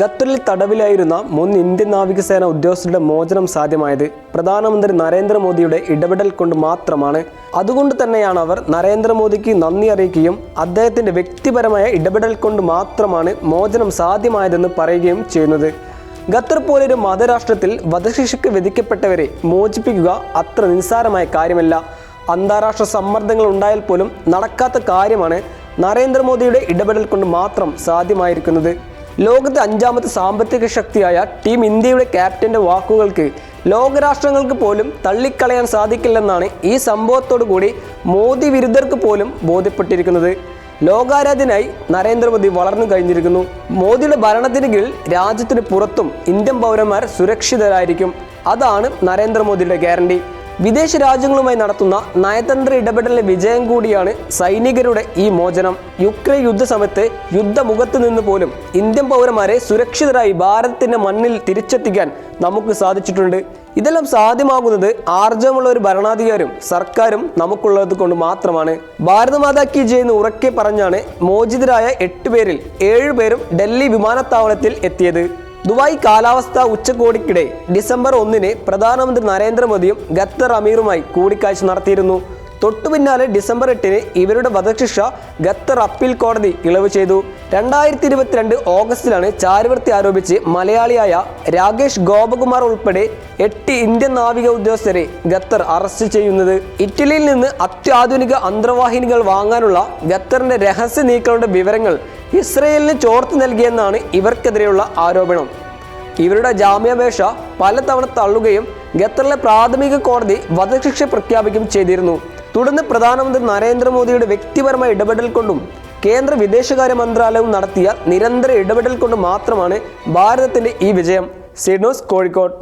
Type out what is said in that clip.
ഖത്തറിൽ തടവിലായിരുന്ന മുൻ ഇന്ത്യൻ നാവികസേന ഉദ്യോഗസ്ഥരുടെ മോചനം സാധ്യമായത് പ്രധാനമന്ത്രി നരേന്ദ്രമോദിയുടെ ഇടപെടൽ കൊണ്ട് മാത്രമാണ്. അതുകൊണ്ട് തന്നെയാണ് അവർ നരേന്ദ്രമോദിക്ക് നന്ദി അറിയിക്കുകയും അദ്ദേഹത്തിന്റെ വ്യക്തിപരമായ ഇടപെടൽ കൊണ്ട് മാത്രമാണ് മോചനം സാധ്യമായതെന്ന് പറയുകയും ചെയ്യുന്നത്. ഖത്തർ പോലൊരു മതരാഷ്ട്രത്തിൽ വധശിക്ഷയ്ക്ക് വിധിക്കപ്പെട്ടവരെ മോചിപ്പിക്കുക അത്ര നിസ്സാരമായ കാര്യമല്ല. അന്താരാഷ്ട്ര സമ്മർദ്ദങ്ങൾ ഉണ്ടായാൽ പോലും നടക്കാത്ത കാര്യമാണ് നരേന്ദ്രമോദിയുടെ ഇടപെടൽ കൊണ്ട് മാത്രം സാധ്യമായിരിക്കുന്നത്. ലോകത്തെ അഞ്ചാമത്തെ സാമ്പത്തിക ശക്തിയായ ടീം ഇന്ത്യയുടെ ക്യാപ്റ്റന്റെ വാക്കുകൾക്ക് ലോകരാഷ്ട്രങ്ങൾക്ക് പോലും തള്ളിക്കളയാൻ സാധിക്കില്ലെന്നാണ് ഈ സംഭവത്തോടു കൂടി മോദി വിരുദ്ധർക്ക് പോലും ബോധ്യപ്പെട്ടിരിക്കുന്നത്. ലോകാരാധ്യനായി നരേന്ദ്രമോദി വളർന്നു കഴിഞ്ഞിരിക്കുന്നു. മോദിയുടെ ഭരണത്തിന് കീഴിൽ രാജ്യത്തിന് പുറത്തും ഇന്ത്യൻ പൗരന്മാർ സുരക്ഷിതരായിരിക്കും. അതാണ് നരേന്ദ്രമോദിയുടെ ഗ്യാരണ്ടി. വിദേശ രാജ്യങ്ങളുമായി നടത്തുന്ന നയതന്ത്ര ഇടപെടലിലെ വിജയം കൂടിയാണ് സൈനികരുടെ ഈ മോചനം. യുക്രൈൻ യുദ്ധസമയത്ത് യുദ്ധമുഖത്ത് നിന്ന് പോലും ഇന്ത്യൻ പൗരന്മാരെ സുരക്ഷിതരായി ഭാരതത്തിന്റെ മണ്ണിൽ തിരിച്ചെത്തിക്കാൻ നമുക്ക് സാധിച്ചിട്ടുണ്ട്. ഇതെല്ലാം സാധ്യമാകുന്നത് ആർജവമുള്ള ഒരു ഭരണാധികാരും സർക്കാരും നമുക്കുള്ളത് കൊണ്ട് മാത്രമാണ്. ഭാരതമാതാ കി ജയ് എന്ന് ഉറക്കെ പറഞ്ഞാണ് മോചിതരായ എട്ട് പേരിൽ ഏഴ് പേരും ഡൽഹി വിമാനത്താവളത്തിൽ എത്തിയത്. ദുബായ് കാലാവസ്ഥാ ഉച്ചകോടിക്കിടെ ഡിസംബർ ഒന്നിന് പ്രധാനമന്ത്രി നരേന്ദ്രമോദിയും ഖത്തർ അമീറുമായി കൂടിക്കാഴ്ച നടത്തിയിരുന്നു. തൊട്ടുപിന്നാലെ ഡിസംബർ എട്ടിന് ഇവരുടെ വധശിക്ഷ ഖത്തർ അപ്പീൽ കോടതി ഇളവ് ചെയ്തു. രണ്ടായിരത്തി ഇരുപത്തിരണ്ട് ഓഗസ്റ്റിലാണ് ചാരവൃത്തി ആരോപിച്ച് മലയാളിയായ രാകേഷ് ഗോപകുമാർ ഉൾപ്പെടെ എട്ട് ഇന്ത്യൻ നാവിക ഉദ്യോഗസ്ഥരെ ഖത്തർ അറസ്റ്റ് ചെയ്യുന്നത്. ഇറ്റലിയിൽ നിന്ന് അത്യാധുനിക അന്തർവാഹിനികൾ വാങ്ങാനുള്ള ഖത്തറിന്റെ രഹസ്യ നീക്കങ്ങളുടെ വിവരങ്ങൾ ഇസ്രയേലിന് ചോർത്ത് നൽകിയെന്നാണ് ഇവർക്കെതിരെയുള്ള ആരോപണം. ഇവരുടെ ജാമ്യാപേക്ഷ പലതവണ തള്ളുകയും ഖത്തറിലെ പ്രാഥമിക കോടതി വധശിക്ഷ പ്രഖ്യാപിക്കുകയും ചെയ്തിരുന്നു. തുടർന്ന് പ്രധാനമന്ത്രി നരേന്ദ്രമോദിയുടെ വ്യക്തിപരമായ ഇടപെടൽ കൊണ്ടും കേന്ദ്ര വിദേശകാര്യ മന്ത്രാലയവും നടത്തിയ നിരന്തര ഇടപെടൽ കൊണ്ട് മാത്രമാണ് ഭാരതത്തിന്റെ ഈ വിജയം. സിഡ്നോസ് കോഴിക്കോട്.